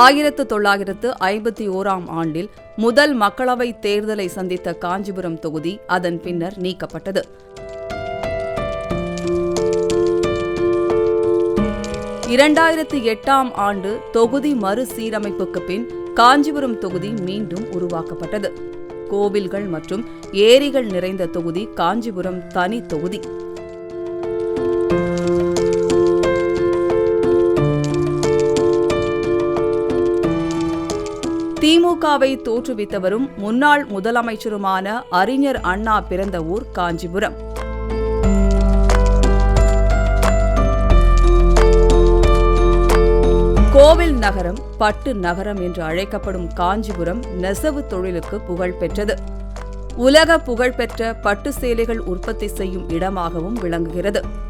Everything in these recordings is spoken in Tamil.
ஆயிரத்து தொள்ளாயிரத்து ஐம்பத்தி ஓராம் ஆண்டில் முதல் மக்களவைத் தேர்தலை சந்தித்த காஞ்சிபுரம் தொகுதி அதன் பின்னர் நீக்கப்பட்டது. இரண்டாயிரத்து எட்டாம் ஆண்டு தொகுதி மறுசீரமைப்புக்கு பின் காஞ்சிபுரம் தொகுதி மீண்டும் உருவாக்கப்பட்டது. கோவில்கள் மற்றும் ஏரிகள் நிறைந்த தொகுதி காஞ்சிபுரம் தனி தொகுதி. திமுகவை தோற்றுவித்தவரும் முன்னாள் முதலமைச்சருமான அறிஞர் அண்ணா பிறந்த ஊர் காஞ்சிபுரம். கோவில் நகரம் பட்டு நகரம் என்று அழைக்கப்படும் காஞ்சிபுரம் நெசவு தொழிலுக்கு புகழ் பெற்றது. உலக புகழ்பெற்ற பட்டு சேலைகள் உற்பத்தி செய்யும் இடமாகவும் விளங்குகிறது.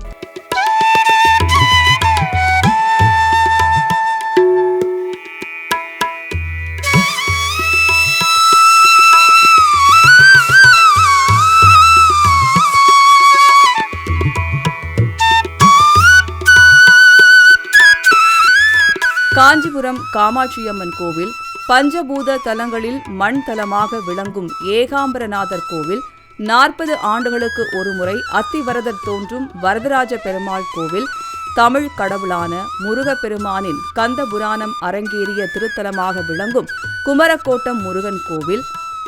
காஞ்சிபுரம் காமாட்சியம்மன் கோவில் பஞ்சபூத தலங்களில் மண் தலமாக விளங்கும் ஏகாம்பரநாதர் கோவில் நாற்பது ஆண்டுகளுக்கு ஒருமுறை அத்திவரதர் தோன்றும் வரதராஜ பெருமாள் கோவில். தமிழ் கடவுளான முருகப்பெருமானின் கந்தபுராணம் அரங்கேறிய திருத்தலமாக விளங்கும் குமரக்கோட்டம் முருகன் கோவில்.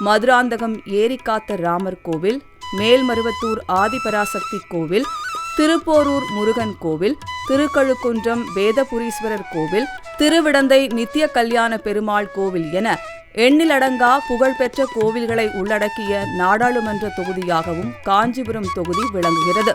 மதுராந்தகம் ஏரிக்காத்த ராமர் கோவில். மேல்மருவத்தூர் ஆதிபராசக்தி கோவில். திருப்போரூர் முருகன் கோவில். திருக்கழுக்குன்றம் வேதபுரீஸ்வரர் கோவில். திருவிடந்தை நித்திய கல்யாண பெருமாள் கோவில் என எண்ணிலடங்கா புகழ்பெற்ற கோவில்களை உள்ளடக்கிய நாடாளுமன்ற தொகுதியாகவும் காஞ்சிபுரம் தொகுதி விளங்குகிறது.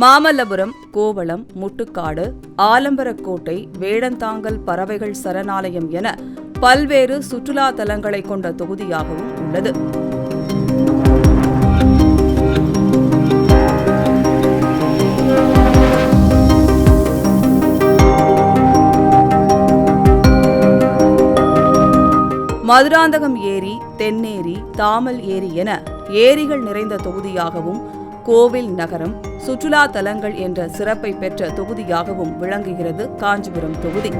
மாமல்லபுரம் கோவளம் முட்டுக்காடு ஆலம்பரக்கோட்டை வேடந்தாங்கல் பறவைகள் சரணாலயம் என பல்வேறு சுற்றுலா தலங்களை கொண்ட தொகுதியாகவும் உள்ளது. மதுராந்தகம் ஏரி தென்னேரி தாமல் ஏரி என ஏரிகள் நிறைந்த தொகுதியாகவும் கோவில் நகரம் சுற்றுலா தலங்கள் என்ற சிறப்பை பெற்ற தொகுதியாகவும் விளங்குகிறது காஞ்சிபுரம் தொகுதி.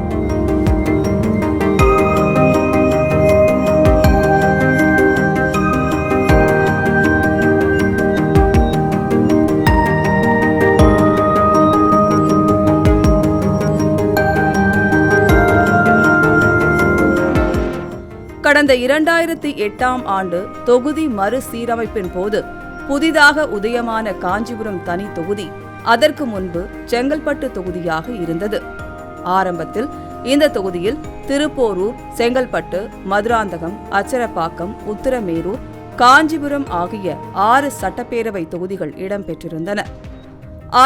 கடந்த இரண்டாயிரத்தி எட்டாம் ஆண்டு தொகுதி மறுசீரமைப்பின் போது புதிதாக உதயமான காஞ்சிபுரம் தனி தொகுதி அதற்கு முன்பு செங்கல்பட்டு தொகுதியாக இருந்தது. ஆரம்பத்தில் இந்த தொகுதியில் திருப்போரூர் செங்கல்பட்டு மதுராந்தகம் அச்சரப்பாக்கம் உத்தரமேரூர் காஞ்சிபுரம் ஆகிய ஆறு சட்டப்பேரவை தொகுதிகள் இடம்பெற்றிருந்தன.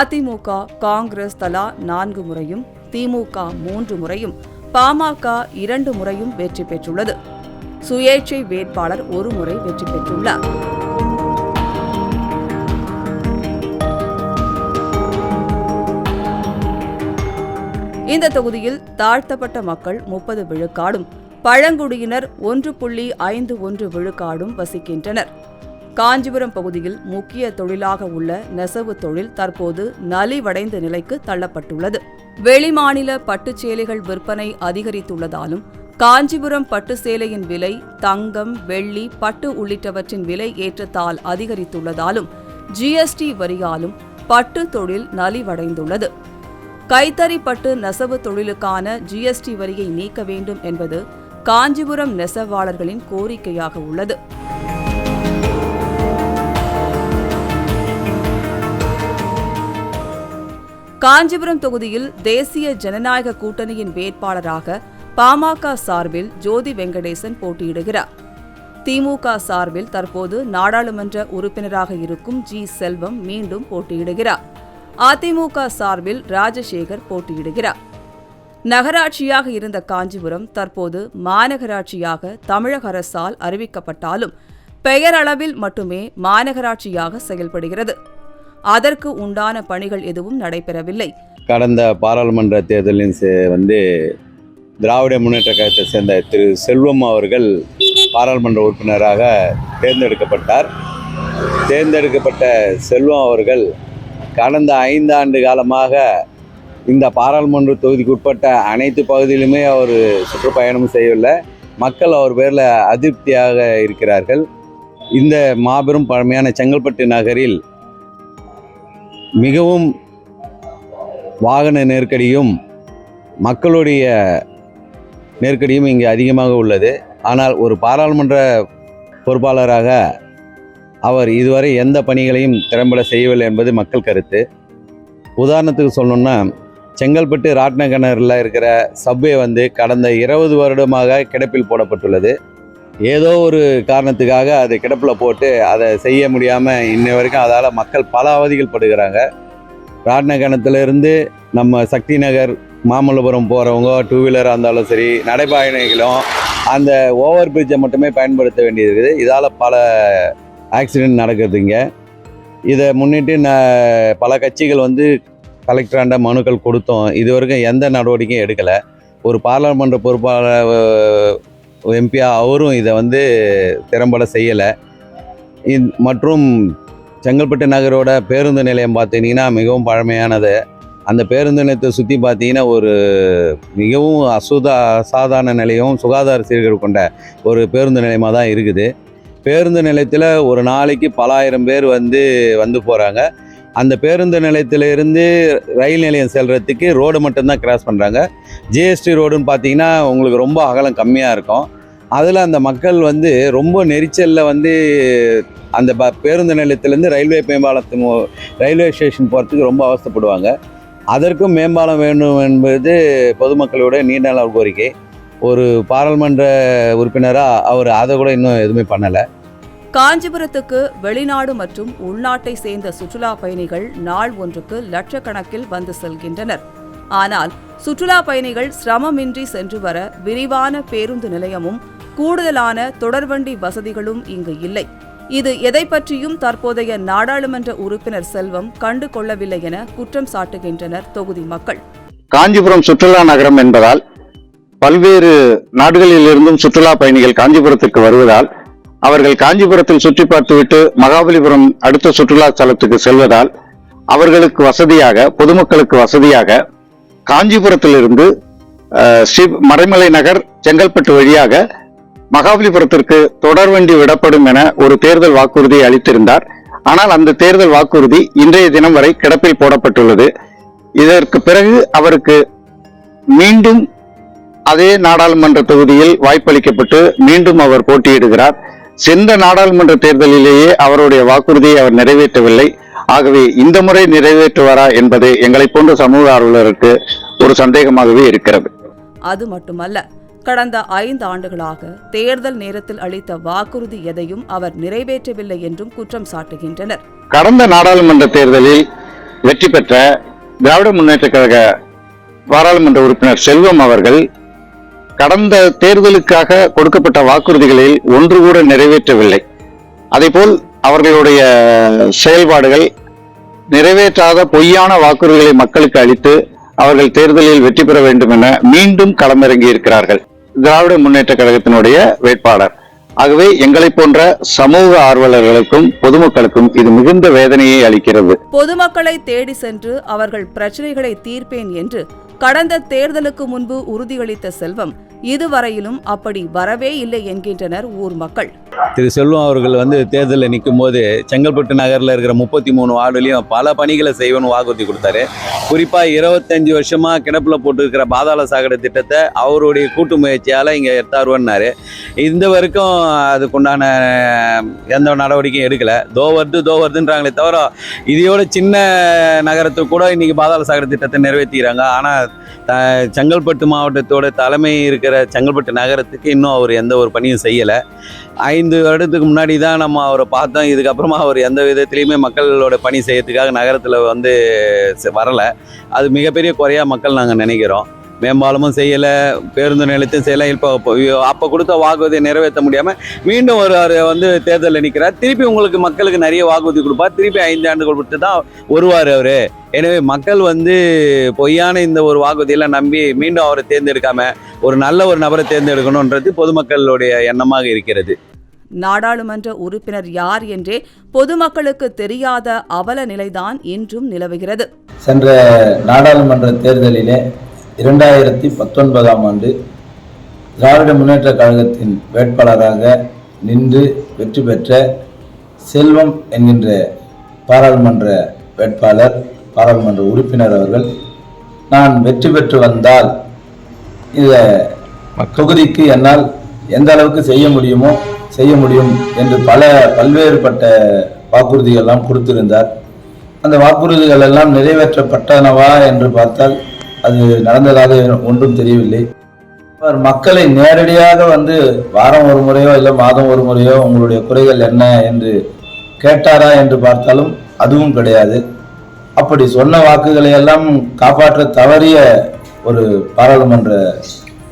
அதிமுக காங்கிரஸ் தலா நான்கு முறையும் திமுக மூன்று முறையும் பாமக இரண்டு முறையும் வெற்றி பெற்றுள்ளது. சுயேட்சை வேட்பாளர் ஒரு முறை வெற்றி பெற்றுள்ளார். இந்த தொகுதியில் தாழ்த்தப்பட்ட மக்கள் முப்பது விழுக்காடும் பழங்குடியினர் ஒன்று புள்ளி ஐந்து ஒன்று விழுக்காடும் வசிக்கின்றனர். காஞ்சிபுரம் பகுதியில் முக்கிய தொழிலாக உள்ள நெசவு தொழில் தற்போது நலிவடைந்த நிலைக்கு தள்ளப்பட்டுள்ளது. வெளிமாநில பட்டுச்சேலைகள் விற்பனை அதிகரித்துள்ளதாலும் காஞ்சிபுரம் பட்டு சேலையின் விலை தங்கம் வெள்ளி பட்டு உள்ளிட்டவற்றின் விலை ஏற்றத்தால் அதிகரித்துள்ளதாலும் ஜிஎஸ்டி வரியாலும் பட்டு தொழில் நலிவடைந்துள்ளது. கைத்தறி பட்டு நெசவு தொழிலுக்கான ஜிஎஸ்டி வரியை நீக்க வேண்டும் என்பது காஞ்சிபுரம் நெசவாளர்களின் கோரிக்கையாக உள்ளது. காஞ்சிபுரம் தொகுதியில் தேசிய ஜனநாயக கூட்டணியின் வேட்பாளராக பாமக சார்பில் ஜோதி வெங்கடேசன் போட்டியிடுகிறார். திமுக சார்பில் தற்போது நாடாளுமன்ற உறுப்பினராக இருக்கும் ஜி செல்வம் மீண்டும் போட்டியிடுகிறார். அதிமுக சார்பில் ராஜசேகர் போட்டியிடுகிறார். நகராட்சியாக இருந்த காஞ்சிபுரம் தற்போது மாநகராட்சியாக தமிழக அரசால் அறிவிக்கப்பட்டாலும் பெயரளவில் மட்டுமே மாநகராட்சியாக செயல்படுகிறது. அதற்கு உண்டான பணிகள் எதுவும் நடைபெறவில்லை. கடந்த பாராளுமன்ற தேர்தலின் வந்து திராவிட முன்னேற்ற கழகத்தை சேர்ந்த திரு செல்வம் அவர்கள் பாராளுமன்ற உறுப்பினராக தேர்ந்தெடுக்கப்பட்டார். தேர்ந்தெடுக்கப்பட்ட செல்வம் அவர்கள் கடந்த ஐந்தாண்டு காலமாக இந்த பாராளுமன்ற தொகுதிக்கு உட்பட்ட அனைத்து பகுதியிலுமே அவர் சுற்றுப்பயணம் செய்யவில்லை. மக்கள் அவர் பேரில் அதிருப்தியாக இருக்கிறார்கள். இந்த மாபெரும் பழமையான செங்கல்பட்டு நகரில் மிகவும் வாகன நெருக்கடியும் மக்களுடைய நெருக்கடியும் இங்கே அதிகமாக உள்ளது. ஆனால் ஒரு பாராளுமன்ற பொறுப்பாளராக அவர் இதுவரை எந்த பணிகளையும் திறம்பட செய்யவில்லை என்பது மக்கள் கருத்து. உதாரணத்துக்கு சொல்லணும்னா செங்கல்பட்டு ராட்னகனரில் இருக்கிற சப்வே வந்து கடந்த இருபது வருடமாக கிடப்பில் போடப்பட்டுள்ளது. ஏதோ ஒரு காரணத்துக்காக அது கிடப்பில் போட்டு அதை செய்ய முடியாமல் இன்ன வரைக்கும் அதால் மக்கள் பல அவதிகள் படுகிறாங்க. ராட்னகனத்திலிருந்து நம்ம சக்தி நகர் மாமல்லபுரம் போகிறவங்க டூ வீலராக இருந்தாலும் சரி நடைபயணிகளும் அந்த ஓவர் பிரிட்ஜை மட்டுமே பயன்படுத்த வேண்டியது இருக்குது. இதால் பல ஆக்சிடென்ட் நடக்குதுங்க இதை முன்னிட்டு நான் பல கட்சிகள் வந்து கலெக்டராண்ட மனுக்கள் கொடுத்தோம். இது வரைக்கும் எந்த நடவடிக்கையும் எடுக்கலை. ஒரு பாராளுமன்ற பொறுப்பாளர் எம்பியா அவரும் இதை வந்து திறம்பட செய்யலை. மற்றும் செங்கல்பட்டு நகரோட பேருந்து நிலையம் பார்த்தீங்கன்னா மிகவும் பழமையானது. அந்த பேருந்து நிலையத்தை சுற்றி பார்த்தீங்கன்னா ஒரு மிகவும் அசுதா அசாதாரண நிலையம் சுகாதார சீர்கள் கொண்ட ஒரு பேருந்து நிலையமாக தான் இருக்குது. பேருந்து நிலையத்தில் ஒரு நாளைக்கு பலாயிரம் பேர் வந்து வந்து போகிறாங்க அந்த பேருந்து நிலையத்திலிருந்து ரயில் நிலையம் செல்கிறதுக்கு ரோடு மட்டும்தான் கிராஸ் பண்ணுறாங்க ஜிஎஸ்டி ரோடுன்னு பார்த்தீங்கன்னா உங்களுக்கு ரொம்ப அகலம் கம்மியாக இருக்கும். அதில் அந்த மக்கள் வந்து ரொம்ப நெரிச்சலில் வந்து அந்த ப பேருந்து நிலையத்திலேருந்து ரயில்வே மேம்பாலத்து ரயில்வே ஸ்டேஷன் போகிறதுக்கு ரொம்ப அவஸ்தைப்படுவாங்க. அதற்கும் மேம்பாலம் வேண்டும் என்பது பொதுமக்களோட நீண்ட நாள் கோரிக்கை. ஒரு பாராளுமன்ற உறுப்பினராக அவர் அதை கூட இன்னும் எதுவுமே பண்ணலை. காஞ்சிபுரத்துக்கு வெளிநாடு மற்றும் உள்நாட்டை சேர்ந்த சுற்றுலா பயணிகள் நாள் ஒன்றுக்கு லட்சக்கணக்கில் வந்து செல்கின்றனர். ஆனால் சுற்றுலா பயணிகள் சிரமமின்றி சென்று வர விரிவான பேருந்து நிலையமும் கூடுதலான தொடர்வண்டி வசதிகளும் இங்கு இல்லை. இது எதை பற்றியும் தற்போதைய நாடாளுமன்ற உறுப்பினர் செல்வம் கண்டு கொள்ளவில்லை என குற்றம் சாட்டுகின்றனர் தொகுதி மக்கள். காஞ்சிபுரம் சுற்றுலா நகரம் என்பதால் பல்வேறு நாடுகளில் இருந்தும் சுற்றுலா பயணிகள் காஞ்சிபுரத்துக்கு வருவதால் அவர்கள் காஞ்சிபுரத்தில் சுற்றி பார்த்துவிட்டு மகாபலிபுரம் அடுத்த சுற்றுலா தலத்துக்கு செல்வதால் அவர்களுக்கு வசதியாக பொதுமக்களுக்கு வசதியாக காஞ்சிபுரத்திலிருந்து ஸ்ரீ மறைமலை நகர் செங்கல்பட்டு வழியாக மகாபலிபுரத்திற்கு தொடர் வண்டி விடப்படும் என ஒரு தேர்தல் வாக்குறுதியை அளித்திருந்தார். ஆனால் அந்த தேர்தல் வாக்குறுதி இன்றைய தினம் வரை கிடப்பில் போடப்பட்டுள்ளது. இதற்கு பிறகு அவருக்கு மீண்டும் அதே நாடாளுமன்ற தொகுதியில் வாய்ப்பளிக்கப்பட்டு மீண்டும் அவர் போட்டியிடுகிறார். சென்ற நாடாளுமன்ற தேர்தலிலேயே அவருடைய வாக்குறுதியை அவர் நிறைவேற்றவில்லை. ஆகவே இந்த முறை நிறைவேற்றுவாரா என்பது எங்களை போன்ற சமூக ஆர்வலருக்கு ஒரு சந்தேகமாகவே இருக்கிறது. அது மட்டுமல்ல கடந்த ஐந்து ஆண்டுகளாக தேர்தல் நேரத்தில் அளித்த வாக்குறுதி எதையும் அவர் நிறைவேற்றவில்லை என்றும் குற்றம் சாட்டுகின்றனர். கடந்த நாடாளுமன்ற தேர்தலில் வெற்றி பெற்ற திராவிட முன்னேற்ற கழக பாராளுமன்ற உறுப்பினர் செல்வம் அவர்கள் கடந்த தேர்தலுக்காக கொடுக்கப்பட்ட வாக்குறுதிகளில் ஒன்று கூட நிறைவேற்றவில்லை. அதேபோல் அவர்களுடைய செயல்பாடுகள் நிறைவேற்றாத பொய்யான வாக்குறுதிகளை மக்களுக்கு அளித்து அவர்கள் தேர்தலில் வெற்றி பெற வேண்டும் என மீண்டும் களமிறங்கி இருக்கிறார்கள். திராவிட முன்னேற்ற கழகத்தினுடைய வேட்பாளர். ஆகவே எங்களை போன்ற சமூக ஆர்வலர்களுக்கும் பொதுமக்களுக்கும் இது மிகுந்த வேதனையை அளிக்கிறது. பொதுமக்களை தேடி சென்று அவர்கள் பிரச்சனைகளை தீர்ப்பேன் என்று கடந்த தேர்தலுக்கு முன்பு உறுதியளித்த செல்வம் இதுவரையிலும் அப்படி வரவே இல்லை என்கின்றனர் ஊர் மக்கள். திரு செல்வம் அவர்கள் வந்து தேர்தலில் நிற்கும் போது செங்கல்பட்டு நகரில் இருக்கிற முப்பத்தி மூணு வார்டுலையும் பல பணிகளை செய்வேன்னு வாக்குறுதி கொடுத்தாரு. குறிப்பாக இருபத்தஞ்சு வருஷமாக கிடப்பில் போட்டிருக்கிற பாதாள சாக்கடை திட்டத்தை அவருடைய கூட்டு முயற்சியால் இங்கே எடுத்தாருவன்னாரு. இந்த வரைக்கும் அதுக்குண்டான எந்த நடவடிக்கையும் எடுக்கலை. தோ வருது தோ வருதுன்றாங்களே தவிர இதையோட சின்ன நகரத்துக்கு கூட இன்றைக்கி பாதாள சாக்கடை திட்டத்தை நிறைவேற்றிக்கிறாங்க ஆனால் த செங்கல்பட்டு மாவட்டத்தோட தலைமை இருக்கிற செங்கல்பட்டு நகரத்துக்கு இன்னும் அவர் எந்த ஒரு பணியும் செய்யலை. ஐந்து வருடத்துக்கு முன்னாடி தான் நம்ம அவரை பார்த்தோம். இதுக்கப்புறமா அவர் எந்த விதத்துலேயுமே மக்களோட பணி செய்யறதுக்காக நகரத்தில் வந்து வரலை. அது மிகப்பெரிய குறையாக மக்கள் நாங்கள் நினைக்கிறோம். மேம்பாலமும் செய்யலை பேருந்து நிலையத்தையும் செய்யலை. இப்போ அப்போ கொடுத்த வாக்குறுதியை நிறைவேற்ற முடியாமல் மீண்டும் ஒரு அவர் வந்து தேர்தலில் நிற்கிறார் திருப்பி உங்களுக்கு மக்களுக்கு நிறைய வாக்குறுதி கொடுப்பார். திருப்பி ஐந்து ஆண்டுகள் விட்டு தான் வருவார் அவர். எனவே மக்கள் வந்து பொய்யான இந்த ஒரு வாக்குறுதியெல்லாம் நம்பி மீண்டும் அவரை தேர்ந்தெடுக்காம ஒரு நல்ல ஒரு நபரை தேர்ந்தெடுக்கணுன்றது பொதுமக்களுடைய எண்ணமாக இருக்கிறது. நாடாளுமன்ற உறுப்பினர் யார் என்றே பொதுமக்களுக்கு தெரியாத அவல நிலைதான் இன்றும் நிலவுகிறது. சென்ற நாடாளுமன்ற தேர்தலிலே இரண்டாயிரத்தி பத்தொன்பதாம் ஆண்டு திராவிட முன்னேற்ற கழகத்தின் வேட்பாளராக நின்று வெற்றி பெற்ற செல்வம் என்கின்ற பாராளுமன்ற வேட்பாளர் பாராளுமன்ற உறுப்பினர் அவர்கள் நான் வெற்றி பெற்று வந்தால் இந்த தொகுதிக்கு என்னால் எந்த அளவுக்கு செய்ய முடியுமோ செய்ய முடியும் என்று பல பல்வேறுபட்ட வாக்குறுதிகள் எல்லாம் கொடுத்திருந்தார். அந்த வாக்குறுதிகள் எல்லாம் நிறைவேற்றப்பட்டனவா என்று பார்த்தால் அது நடந்ததாக ஒன்றும் தெரியவில்லை. அவர் மக்களை நேரடியாக வந்து வாரம் ஒரு முறையோ இல்லை மாதம் ஒரு முறையோ உங்களுடைய குறைகள் என்ன என்று கேட்டாரா என்று பார்த்தாலும் அதுவும் கிடையாது. அப்படி சொன்ன வாக்குகளை எல்லாம் காப்பாற்ற தவறிய ஒரு பாராளுமன்ற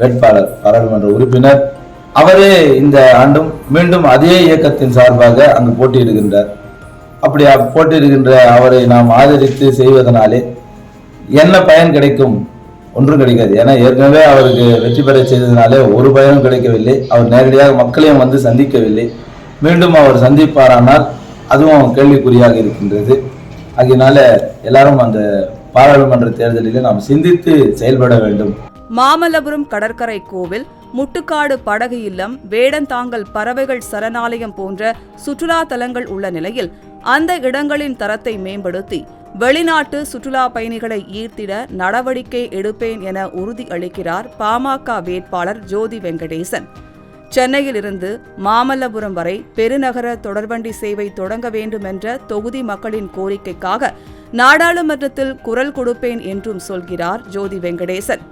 வேட்பாளர் பாராளுமன்ற உறுப்பினர் அவரே இந்த ஆண்டும் மீண்டும் அதே இயக்கத்தின் சார்பாக அங்கு போட்டியிடுகின்றார். அப்படி போட்டியிடுகின்ற அவரை நாம் ஆதரித்து செய்வதனாலே என்ன பயன் கிடைக்கும்? ஒன்றும் கிடைக்காது. ஏன்னா ஏற்கனவே அவருக்கு வெற்றி பெற செய்ததினாலே ஒரு பயனும் கிடைக்கவில்லை. அவர் நேரடியாக மக்களையும் வந்து சந்திக்கவில்லை. மீண்டும் அவர் சந்திப்பாரானால் அதுவும் கேள்விக்குறியாக இருக்கின்றது. அதனால எல்லாரும் அந்த பாராளுமன்ற தேர்தலில் நாம் சிந்தித்து செயல்பட வேண்டும். மாமல்லபுரம் கடற்கரை கோவில் முட்டுக்காடு படகு இல்லம் வேடந்தாங்கல் பறவைகள் சரணாலயம் போன்ற சுற்றுலா தலங்கள் உள்ள நிலையில் அந்த இடங்களின் தரத்தை மேம்படுத்தி வெளிநாட்டு சுற்றுலா பயணிகளை ஈர்த்திட நடவடிக்கை எடுப்பேன் என உறுதி அளிக்கிறார் பாமக வேட்பாளர் ஜோதி வெங்கடேசன். சென்னையிலிருந்து மாமல்லபுரம் வரை பெருநகர தொடர்வண்டி சேவை தொடங்க வேண்டுமென்ற தொகுதி மக்களின் கோரிக்கைக்காக நாடாளுமன்றத்தில் குரல் கொடுப்பேன் என்றும் சொல்கிறார் ஜோதி வெங்கடேசன்.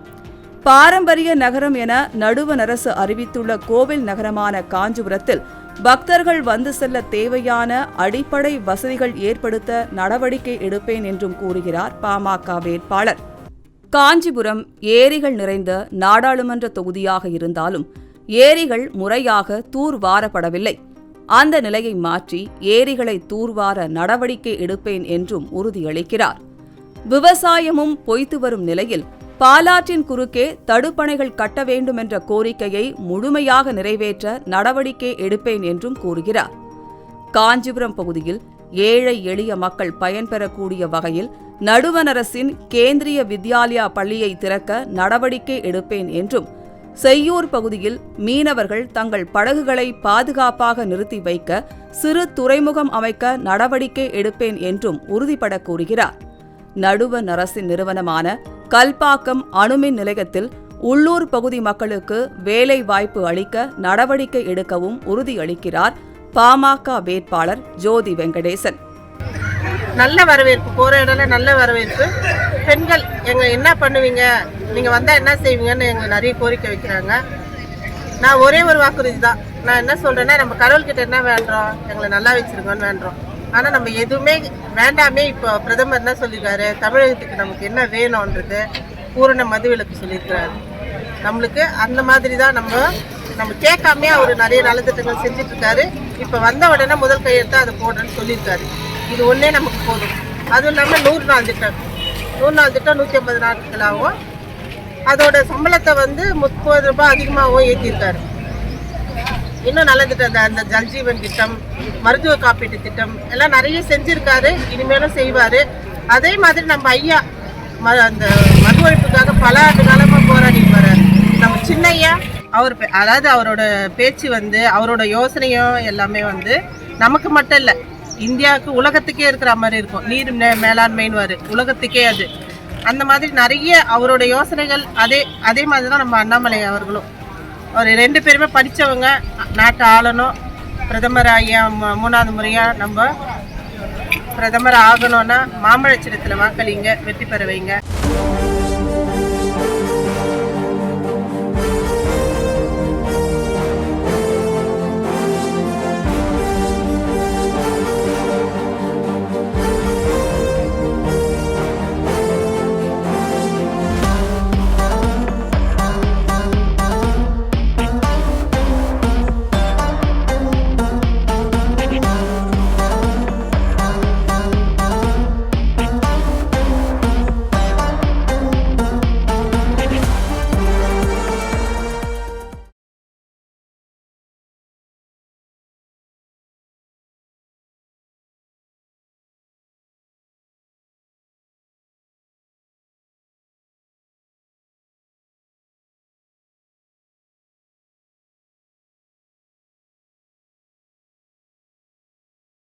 பாரம்பரிய நகரம் என நடுவண் அரசு அறிவித்துள்ள கோவில் நகரமான காஞ்சிபுரத்தில் பக்தர்கள் வந்து செல்ல தேவையான அடிப்படை வசதிகள் ஏற்படுத்த நடவடிக்கை எடுப்பேன் என்றும் கூறுகிறார் பாமக வேட்பாளர். காஞ்சிபுரம் ஏரிகள் நிறைந்த நாடாளுமன்ற தொகுதியாக இருந்தாலும் ஏரிகள் முறையாக தூர்வாரப்படவில்லை. அந்த நிலையை மாற்றி ஏரிகளை தூர்வார நடவடிக்கை எடுப்பேன் என்றும் உறுதியளிக்கிறார். விவசாயமும் பொய்த்து வரும் நிலையில் பாலாற்றின் குறுக்கே தடுப்பணைகள் கட்ட வேண்டுமென்ற கோரிக்கையை முழுமையாக நிறைவேற்ற நடவடிக்கை எடுப்பேன் என்றும் கூறுகிறார். காஞ்சிபுரம் பகுதியில் ஏழை எளிய மக்கள் பயன்பெறக்கூடிய வகையில் நடுவண் அரசின் கேந்திரிய வித்யாலயா பள்ளியை திறக்க நடவடிக்கை எடுப்பேன் என்றும் செய்யூர் பகுதியில் மீனவர்கள் தங்கள் படகுகளை பாதுகாப்பாக நிறுத்தி வைக்க சிறு துறைமுகம் அமைக்க நடவடிக்கை எடுப்பேன் என்றும் உறுதிபட கூறுகிறார். நடுவண் அரசின் நிறுவனமான கல்பாக்கம் அணுமின் நிலையத்தில் உள்ளூர் பகுதி மக்களுக்கு வேலை வாய்ப்பு அளிக்க நடவடிக்கை எடுக்கவும் உறுதியளிக்கிறார் பாமக வேட்பாளர் ஜோதி வெங்கடேசன். நல்ல வரவேற்பு போகிற இடம்ல நல்ல வரவேற்பு. பெண்கள் எங்க என்ன பண்ணுவீங்க? நீங்க வந்தா என்ன செய்வீங்கன்னு எங்க நிறைய கோரிக்கை வைக்கிறாங்க. நான் ஒரே ஒரு வாக்குறுதி தான். நான் என்ன சொல்றேன்னா நம்ம கடவுள்கிட்ட என்ன வேண்டுறோம்? எங்களை நல்லா வச்சிருக்கோன்னு வேண்டாம் ஆனா நம்ம எதுவுமே வேண்டாமே இப்போ பிரதமர் என்ன சொல்லியிருக்காரு தமிழகத்துக்கு நமக்கு என்ன வேணும்ன்றது பூரண மதுவிலக்கு சொல்லியிருக்கிறாரு. நம்மளுக்கு அந்த மாதிரி தான் நம்ம நம்ம கேட்காமே அவர் நிறைய நலத்திட்டங்கள் செஞ்சுட்டு இருக்காரு இப்போ வந்த உடனே முதல் கையெழுத்து அதை போடுறேன்னு சொல்லியிருக்காரு. இது ஒன்றே நமக்கு போதும். அதுவும் இல்லாமல் நூறு நாள் திட்டம். நூறு நாள் திட்டம் நூற்றி ஐம்பது நாட்களாகவும் அதோட சம்பளத்தை வந்து முப்பது ரூபாய் அதிகமாகவும் ஏற்றிருக்காரு இன்னும் நல்ல திட்டம் இந்த- அந்த ஜல்ஜீவன் திட்டம் மருத்துவ காப்பீட்டு திட்டம் எல்லாம் நிறைய செஞ்சுருக்காரு இனிமேலும் செய்வார். அதே மாதிரி நம்ம ஐயா ம- அந்த மது ஒழிப்புக்காக பல ஆண்டு காலமாக போராடிட்டு வர்றாரு. நம்ம சின்னையா அவர் பே- அதாவது அவரோட பேச்சு வந்து அவரோட யோசனையும் எல்லாமே வந்து நமக்கு மட்டும் இல்லை இந்தியாவுக்கு உலகத்துக்கே இருக்கிற மாதிரி இருக்கும். நீர் மேலாண்மைன்னு வரு உலகத்துக்கே அது. அந்த மாதிரி நிறைய அவரோட யோசனைகள் அதே அதே மாதிரி தான் நம்ம அண்ணாமலை அவர்களும் ஒரு ரெண்டு பேருமே படித்தவங்க நாட்டை ஆளணும். பிரதமர் ஐயா மூணாவது முறையாக நம்ம பிரதமர் ஆகணும்னா மாம்பழச்சிடத்தில் வாக்களிங்க வெற்றி பெற வைங்க.